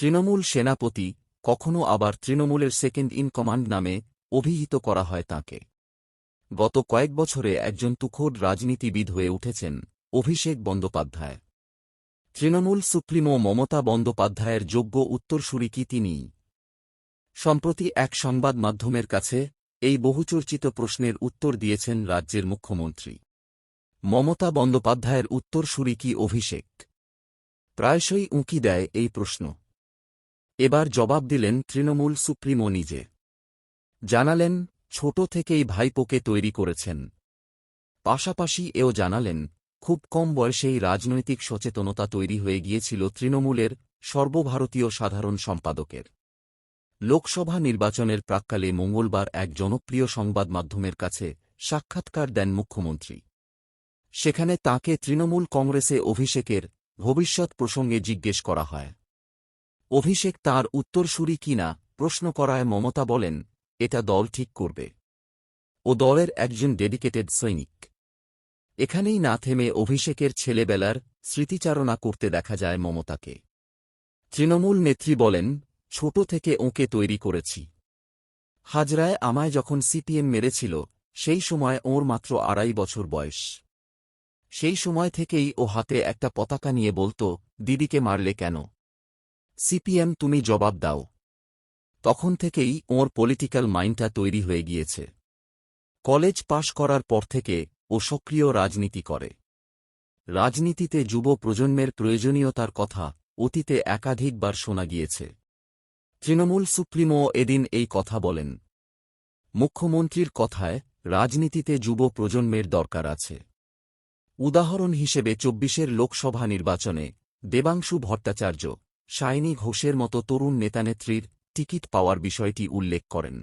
তৃণমূল সেনাপতি কখনও আবার তৃণমূলের সেকেন্ড ইন কমান্ড নামে অভিহিত করা হয় তাঁকে। গত কয়েক বছরে একজন তুখোড় রাজনীতিবিদ হয়ে উঠেছেন অভিষেক বন্দ্যোপাধ্যায়। তৃণমূল সুপ্রিমো মমতা বন্দ্যোপাধ্যায়ের যোগ্য উত্তরসূরি কি তিনিই সম্প্রতি এক সংবাদ মাধ্যমের কাছে এই বহুচর্চিত প্রশ্নের উত্তর দিয়েছেন রাজ্যের মুখ্যমন্ত্রী। মমতা বন্দ্যোপাধ্যায়ের উত্তরসূরি কি অভিষেক? প্রায়শই উঁকি দেয় এই প্রশ্ন। এবার জবাব দিলেন তৃণমূল সুপ্রিমো নিজে। জানালেন, ছোট থেকেই ভাইপোকে তৈরি করেছেন। পাশাপাশি এও জানালেন, খুব কম বয়সেই রাজনৈতিক সচেতনতা তৈরি হয়ে গিয়েছিল তৃণমূলের সর্বভারতীয় সাধারণ সম্পাদকের। লোকসভা নির্বাচনের প্রাক্কালে মঙ্গলবার এক জনপ্রিয় সংবাদ মাধ্যমের কাছে সাক্ষাৎকার দেন মুখ্যমন্ত্রী। সেখানে তাকে তৃণমূল কংগ্রেসে অভিষেকের ভবিষ্যৎ প্রসঙ্গে জিজ্ঞেস করা হয়। অভিষেক তার উত্তরসূরি কিনা প্রশ্ন করায় মমতা বলেন, এটা দল ঠিক করবে। ও দলের একজন ডেডিকেটেড সৈনিক। এখানেই না থেমে অভিষেকের ছেলেবেলার স্মৃতিচারণা করতে দেখা যায় মমতাকে। তৃণমূল নেত্রী বলেন, ছোট থেকে ওঁকে তৈরি করেছি। হাজরায় আমায় যখন সিপিএম মেরেছিল, সেই সময় ওর মাত্র আড়াই বছর বয়স। সেই সময় থেকেই ও হাতে একটা পতাকা নিয়ে বলতো, দিদিকে মারলে কেন? সিপিএম, তুমি জবাব দাও। তখন থেকেই ওর পলিটিক্যাল মাইন্ডটা তৈরি হয়ে গিয়েছে। কলেজ পাশ করার পর থেকে ও সক্রিয় রাজনীতি করে। রাজনীতিতে যুব প্রজন্মের প্রয়োজনীয়তার কথা অতীতে একাধিকবার শোনা গিয়েছে। তৃণমূল সুপ্রিমো এদিন এই কথা বলেন। মুখ্যমন্ত্রীর কথায়, রাজনীতিতে যুব প্রজন্মের দরকার আছে। উদাহরণ হিসেবে চব্বিশের লোকসভা নির্বাচনে দেবাংশু ভট্টাচার্য শাইনী ঘোষের মতো তরুণ নেতানেত্রীর টিকিট পাওয়ার বিষয়টি উল্লেখ করেন।